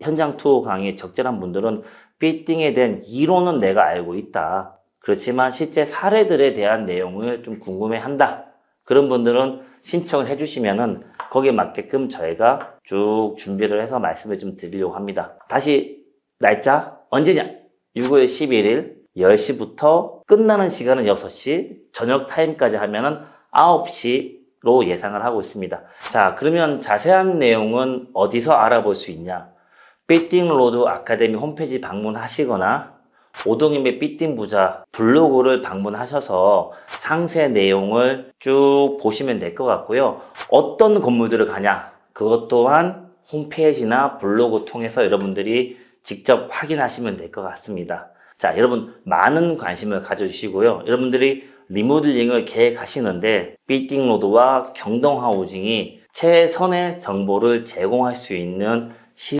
현장 투어 강의 적절한 분들은 빌딩에 대한 이론은 내가 알고 있다. 그렇지만 실제 사례들에 대한 내용을 좀 궁금해 한다. 그런 분들은 신청을 해주시면은 거기에 맞게끔 저희가 쭉 준비를 해서 말씀을 좀 드리려고 합니다. 다시 날짜 언제냐? 6월 11일 10시부터 끝나는 시간은 6시, 저녁 타임까지 하면은 9시 로 예상을 하고 있습니다. 자, 그러면 자세한 내용은 어디서 알아볼 수 있냐? 삐띵 로드 아카데미 홈페이지 방문하시거나 오동임의 삐띵 부자 블로그를 방문하셔서 상세 내용을 쭉 보시면 될 것 같고요. 어떤 건물들을 가냐? 그것 또한 홈페이지나 블로그 통해서 여러분들이 직접 확인하시면 될 것 같습니다. 자, 여러분 많은 관심을 가져주시고요. 여러분들이 리모델링을 계획하시는데 빌딩 로드와 경동 하우징이 최선의 정보를 제공할 수 있는